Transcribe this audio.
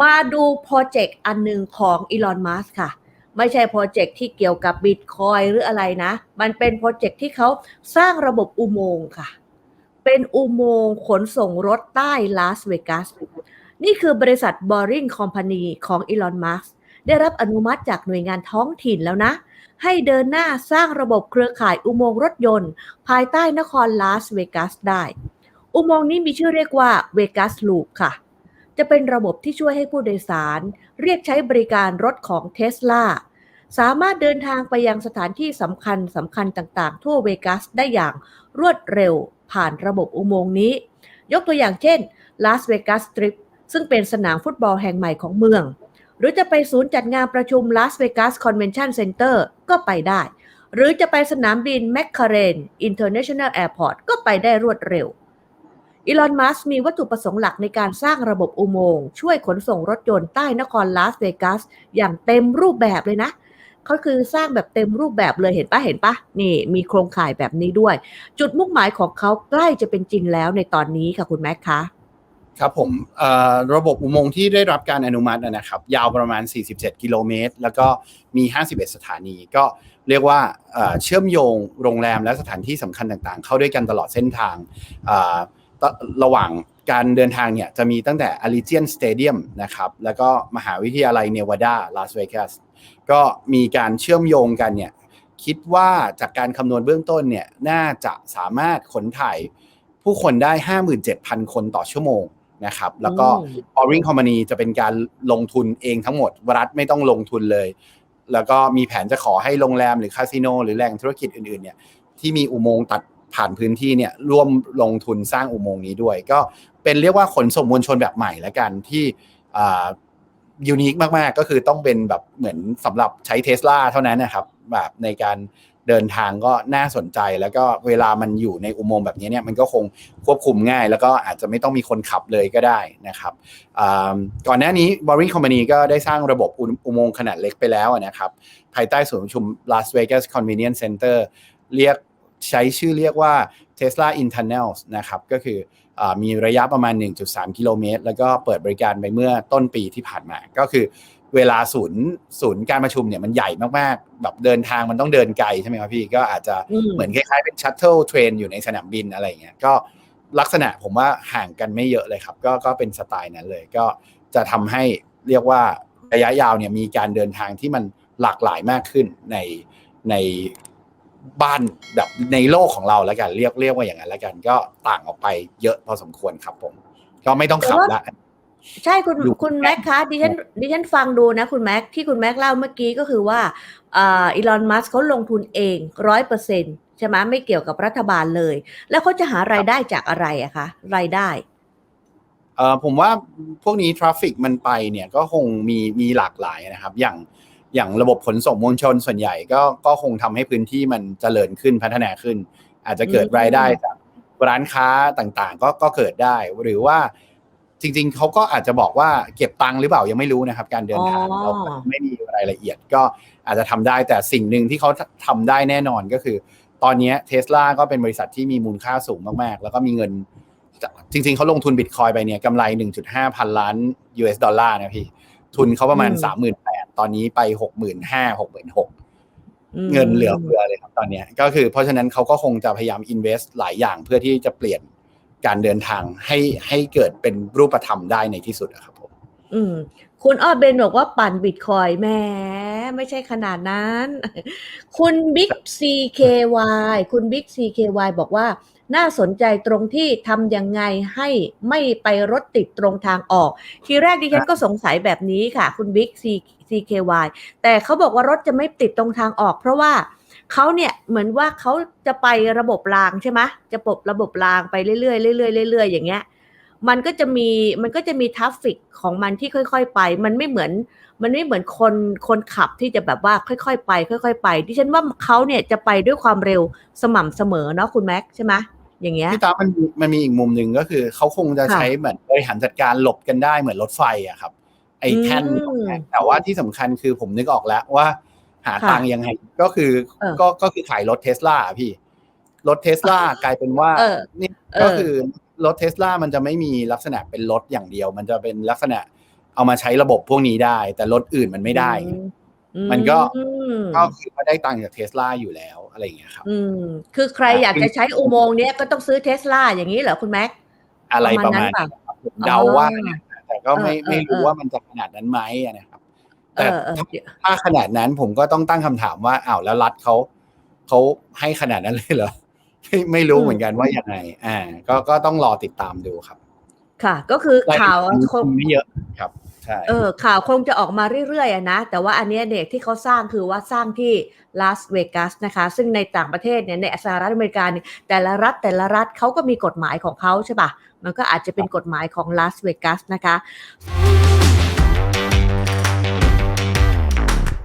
มาดูโปรเจกต์อันหนึ่งของอีลอนมัสค่ะ ไม่ใช่โปรเจกต์ที่เกี่ยวกับบิตคอยหรืออะไรนะ มันเป็นโปรเจกต์ที่เขาสร้างระบบอุโมงค์ค่ะ เป็นอุโมงค์ขนส่งรถใต้ลาสเวกัส นี่คือบริษัท Boring Company ของอีลอนมัสได้รับอนุมัติจากหน่วยงานท้องถิ่นแล้วนะ ให้เดินหน้าสร้างระบบเครือข่ายอุโมงค์รถยนต์ ภายใต้นครลาสเวกัสได้ อุโมงค์นี้มีชื่อเรียกว่าเวกัสลูปค่ะ จะเป็นระบบที่ช่วยให้ผู้โดยสาร เรียกใช้บริการรถของเทสลาสามารถเดินทางไปยังสถานที่สำคัญสำคัญต่างๆ ทั่วเวกัสได้อย่างรวดเร็วผ่านระบบอุโมงค์นี้ ยกตัวอย่างเช่นลาสเวกัสสตริปซึ่งเป็นสนามฟุตบอลแห่งใหม่ของเมือง หรือจะไปศูนย์จัดงานประชุมลาสเวกัสคอนเวนชั่นเซ็นเตอร์ก็ไปได้ หรือจะไปสนามบินแมคคาเรนอินเตอร์เนชั่นแนลแอร์พอร์ตก็ไปได้รวดเร็ว อีลอน มัสมีวัตถุประสงค์หลักในการสร้างระบบอุโมงค์ช่วยขนส่งรถยนต์ใต้นครลาสเวกัสอย่างเต็มรูปแบบเลยนะเขาคือสร้างแบบเต็มรูปแบบเลยเห็นปะเห็นปะนี่มีโครงข่ายแบบนี้ด้วย จุดมุ่งหมายของเขาใกล้จะเป็นจริงแล้วในตอนนี้ค่ะคุณแม็กคะครับผมระบบอุโมงค์ที่ได้รับการอนุมัตินะครับ ยาวประมาณ 47 กิโลเมตร แล้วก็มี 51 สถานี ก็เรียกว่าเชื่อมโยงโรงแรมและสถานที่สำคัญต่างๆ เข้าด้วยกันตลอดเส้นทาง ระหว่างการเดินทางเนี่ยจะมีตั้งแต่ Allegiant Stadium นะครับ แล้วก็มหาวิทยาลัยเนวาดาลาสเวกัสก็มีการเชื่อมโยงกันเนี่ยคิดว่าจากการคำนวณเบื้องต้นเนี่ยน่าจะสามารถขนถ่ายผู้คนได้ 57,000 คนต่อชั่วโมงนะครับ แล้วก็อืม Boring Company จะเป็นการลงทุนเองทั้งหมด รัฐไม่ต้องลงทุนเลย แล้วก็มีแผนจะขอให้โรงแรมหรือคาสิโนหรือแหล่งธุรกิจอื่นๆเนี่ยที่มีอุโมงค์ตัด ผ่านพื้นที่เนี่ยร่วมลงทุนสร้างอุโมงค์นี้ด้วย ก็เป็นเรียกว่าขนส่งมวลชนแบบใหม่แล้วกันที่ยูนิคมากๆ ก็คือต้องเป็นแบบเหมือนสำหรับใช้เทสลาเท่านั้นนะครับ แบบในการเดินทางก็น่าสนใจแล้วก็เวลามันอยู่ในอุโมงค์แบบนี้เนี่ยมันก็คงควบคุมง่าย แล้วก็อาจจะไม่ต้องมีคนขับเลยก็ได้นะครับก่อนหน้านี้ Boring Company ก็ได้สร้างระบบอุอุโมงค์ขนาดเล็กไปแล้วนะครับ ภายใต้ศูนย์ประชุม Las Vegas Convenience Center เรียก ใช้ชื่อเรียกว่า Tesla Internals นะครับ ก็คืออามีระยะประมาณ 1.3 กิโลเมตร แล้วก็เปิดบริการไปเมื่อต้นปีที่ผ่านมา ก็คือเวลาศูนย์ศูนย์การประชุมเนี่ยมันใหญ่มากๆ แบบเดินทางมันต้องเดินไกลใช่ไหมครับพี่ ก็อาจจะอืมเหมือนคล้ายๆเป็นชัตเทิลเทรนอยู่ในสนามบินอะไรอย่างเงี้ย ก็ลักษณะผมว่าห่างกันไม่เยอะเลยครับ ก็ก็เป็นสไตล์นั้นเลย ก็จะทำให้เรียกว่าระยะยาวเนี่ยมีการเดินทางที่มันหลากหลายมากขึ้นในใน บ้านแบบในโลกของเราแล้วกันเรียกเรียกว่าอย่างนั้นแล้วกัน ก็ต่างออกไปเยอะพอสมควรครับผม ก็ไม่ต้องขับละใช่คุณดูคุณแม็กคะดิฉันดิฉันฟังดูนะคุณแม็กที่คุณแม็กเล่าเมื่อกี้ก็คือว่าอ่าอีลอนมัสเขาลงทุนเองร้อยเปอร์เซ็นใช่ไหมไม่เกี่ยวกับรัฐบาลเลย แล้วเขาจะหารายได้จากอะไรอะคะรายได้เอ่อผมว่าพวกนี้ทราฟฟิกมันไปเนี่ยก็คงมีมีหลากหลายนะครับ อย่าง อย่างระบบขนส่งมวลชนส่วนใหญ่ก็ก็คงทำให้พื้นที่มันเจริญขึ้นพัฒนาขึ้น อาจจะเกิดอืมรายได้จากร้านค้าต่างๆ ก็ก็เกิดได้หรือว่าจริงๆ เขาก็อาจจะบอกว่าเก็บตังค์หรือเปล่ายังไม่รู้นะครับ การเดินทางอ๋อเราไม่มีรายละเอียดก็อาจจะทำได้แต่สิ่งหนึ่งที่เขาทำได้แน่นอนก็คือ ตอนนี้เทสลาก็เป็นบริษัทที่มีมูลค่าสูงมากๆ แล้วก็มีเงิน จริง ๆ เขาลงทุนบิตคอยไปเนี่ยกำไร 1.5 พันล้าน US ดอลลาร์นะพี่ ทุนเขาประมาณอืม38,000 ตอนนี้ไป65,000 66,000อืมเงินเหลือเฟือเลยครับตอนเนี้ยก็คือเพราะฉะนั้นเขาก็คงจะพยายาม invest หลายอย่างเพื่อที่จะเปลี่ยนการเดินทางให้ให้เกิดเป็นรูปธรรมได้ในที่สุดอะครับผมอืมคุณอ้อเบนบอกว่าปั่นบิตคอยแหมไม่ใช่ขนาดนั้น คุณบิ๊ก CKY คุณบิ๊ก CKY บอกว่า น่าสนใจตรงที่ทำยังไงให้ไม่ไปรถติดตรงทางออก ทีแรกดิฉันก็สงสัยแบบนี้ค่ะ คุณบิ๊ก CKY แต่เขาบอกว่ารถจะไม่ติดตรงทางออก เพราะว่าเขาเนี่ยเหมือนว่าเขาจะไประบบรางใช่ไหมจะปบระบบรางไปเรื่อยๆเรื่อยๆเรื่อยๆอย่างเงี้ยมันก็จะมีมันก็จะมีทราฟฟิกของมันที่ค่อยๆไป มันไม่เหมือน มันไม่เหมือนคนคนขับที่จะแบบว่าค่อยๆไป ค่อย ๆ ไป ดิฉันว่าเขาเนี่ยจะไปด้วยความเร็วสม่ำเสมอเนาะคุณแม็กใช่ไหม อย่างเงี้ยพี่ตามันมีมันมีอีกมุมหนึ่งก็คือเขาคงจะค่ะใช้เหมือนบริหารจัดการหลบกันได้เหมือนรถไฟอะครับ ไอ้แท่นอืมแต่ว่าที่สำคัญคือผมนึกออกแล้วว่า หาค่ะตังค์ยังไงก็คือเออก็ก็คือขายรถเทสลาพี่ รถเทสลากลายเป็นว่าเออนี่เออก็คือรถเทสลามันจะไม่มีลักษณะเป็นรถอย่างเดียว มันจะเป็นลักษณะเอามาใช้ระบบพวกนี้ได้ แต่รถอื่นมันไม่ได้อืมันก็อืมก็คือว่าได้ตังค์จากเทสลาอยู่แล้ว อะไรอย่างเงี้ยครับ อืม คือใครอยากจะใช้อุโมงค์เนี้ยก็ต้องซื้อเทสลาอย่างนี้เหรอคุณแม็ก อะไรประมาณประมาณนั้นนั้นครับผมเดาว่านะแต่ก็ไม่เออเออไม่รู้เออว่ามันจะขนาดนั้นไหมอะนะครับเอแต่อเออถ้าถ้าขนาดนั้นผมก็ต้องตั้งคำถามว่าอ้าวแล้วรัฐเขาเขาให้ขนาดนั้นเลยเหรอไม่ไม่รู้เหมือนกันว่ายังไงอ่า ก็ก็ต้องรอติดตามดูครับ ค่ะ ก็คือข่าวรยละเอียดคงไม่เยอะครับ ใช่เออข่าวคงจะออกมาเรื่อยๆอะนะ แต่ว่าอันเนี้ยเนี่ยที่เขาสร้างคือว่าสร้างที่ลาสเวกัสนะคะ ซึ่งในต่างประเทศเนี่ยในสหรัฐอเมริกาเนี่ยแต่ละรัฐแต่ละรัฐเขาก็มีกฎหมายของเขาใช่ปะมันก็อาจจะเป็นกฎหมายของลาสเวกัสนะคะ